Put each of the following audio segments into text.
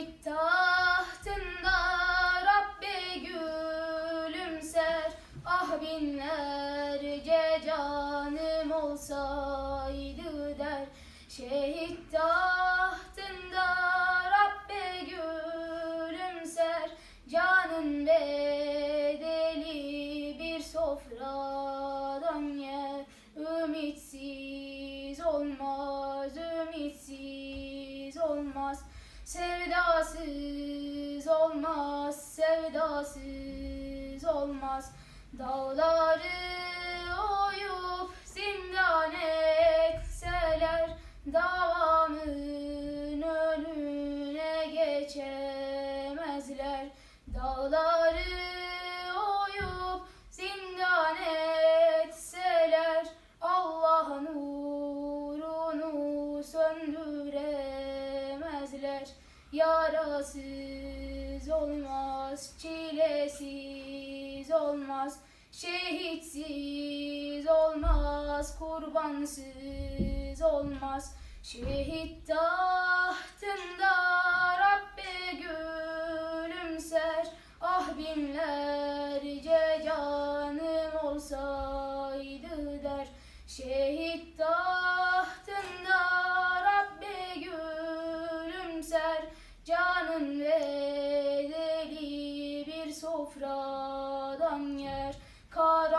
Şehit tahtında Rabbi gülümser. Ah binlerce canım olsaydı der. Şehit tahtında Rabbi gülümser. Canın bedeli bir sofradan yer. Ümitsiz olmaz, ümitsiz olmaz Sevdasız olmaz, sevdasız olmaz. Dağları oyup zindan etseler Davamın önüne geçemezler. Dağları oyup zindan etseler Allah nurunu söndüremezler Yarasız olmaz, çilesiz olmaz Şehitsiz olmaz, kurbansız olmaz. Şehit tahtında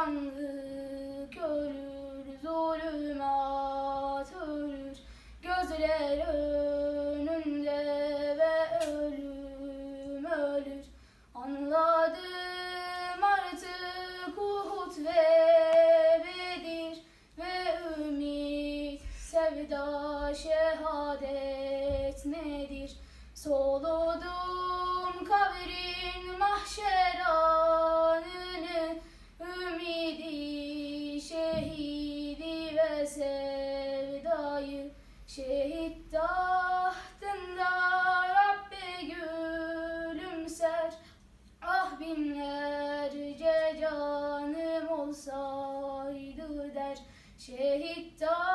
Karanlık ölür, zulümat ölür Gözler önünde ve ölüm ölür Anladım artık Uhud ve Bedir Ve ümit, sevda, şehadet nedir? Soludum ve sevdayı Şehit tahtında Rabbi gülümser. Ah binlerce canım olsaydı der Şehit tahtında